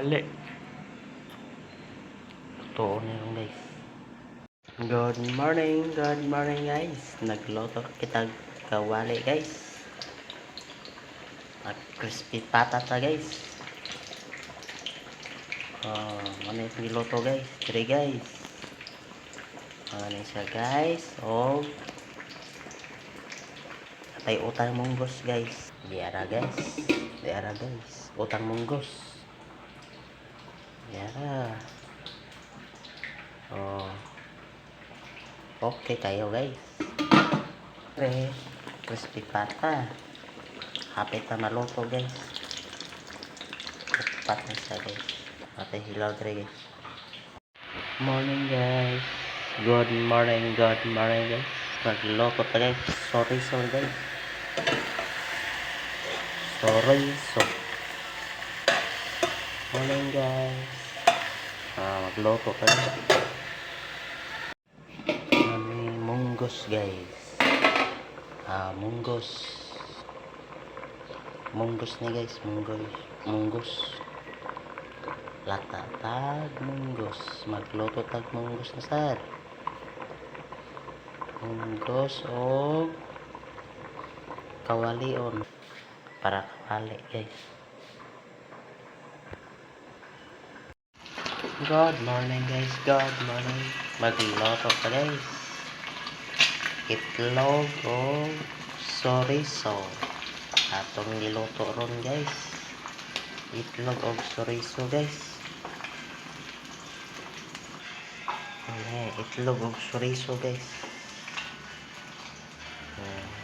kawali. Totoo na yun guys. Good morning, good morning guys. Nagloto kita kawali guys. At crispy patata guys. Oh, ano yung niloto guys? Three guys. Ano siya guys? Oh. Atay utang munggos guys. Diara guys. Diara guys. Utang munggos. Diara. Oh. Okay kayo guys. Pre, crispy pata. Hapit na maluto guys. Pat na siya guys. Patay hilaw dre guys. Morning guys. Good morning, good morning guys. Nagloko pa guys. Sorry, sorry guys. Sorry, so. Morning guys. Ah, magloko pa guys. Kami munggos guys. Ah, munggos. Munggos ni guys, munggos. Munggos. Lata tag munggos. Magluto tag munggos na sad. Munggos o kawalion para kawali guys. Good morning guys, good morning. Magluto pa guys. Itlog o soriso. Atong niluto ron guys. Itlog o soriso guys. Ayan, itlog o soriso guys. Ayan.